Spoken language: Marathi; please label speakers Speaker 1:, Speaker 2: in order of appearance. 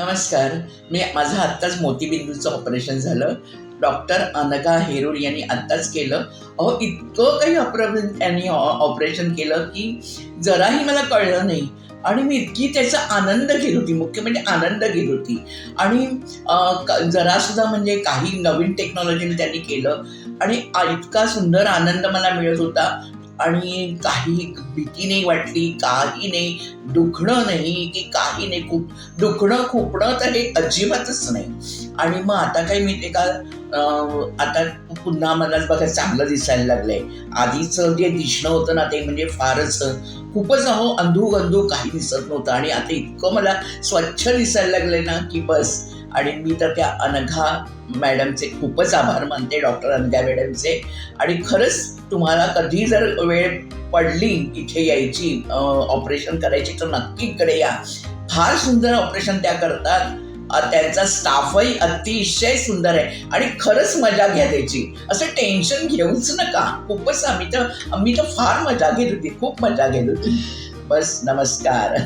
Speaker 1: नमस्कार मी माझं आत्ताच मोतीबिंदूचं ऑपरेशन झालं. डॉक्टर अनघा हेरूर यांनी आत्ताच केलं. अहो इतकं काही ऑपरेशन त्यांनी ऑपरेशन केलं की जराही मला कळलं नाही. आणि मी इतकी त्याचा आनंद घेत होती मुख्य म्हणजे आनंद घेत होती. आणि जरासुद्धा म्हणजे काही नवीन टेक्नॉलॉजीने त्यांनी केलं. आणि इतका सुंदर आनंद मला मिळत होता. आणि काही भीती नाही वाटली काही नाही दुखणं नाही की काही नाही खूप दुखणं खुपणं तर हे अजिबातच नाही. आणि मग आता काही मी ते का? आता पुन्हा मला बघा चांगलं दिसायला लागलंय. आधीचं जे दिसणं होतं ना ते म्हणजे फारच खूपच अहो अंधू गंधू काही दिसत नव्हतं. आणि आता इतकं मला स्वच्छ दिसायला लागलंय ना की बस. आणि मी तर त्या अनघा मॅडमचे खूपच आभार मानते डॉक्टर अनघा मॅडमचे. आणि खरंच तुम्हाला कधी जर वेळ पडली इथे यायची ऑपरेशन करायची तर नक्की इकडे या. फार सुंदर ऑपरेशन त्या करतात. त्यांचा स्टाफही अतिशय सुंदर आहे. आणि खरंच मजा घ्या त्याची. असं टेन्शन घेऊच नका. खूपच आम्ही तर मी तर फार मजा घेत होती. खूप मजा घेत होती. बस नमस्कार.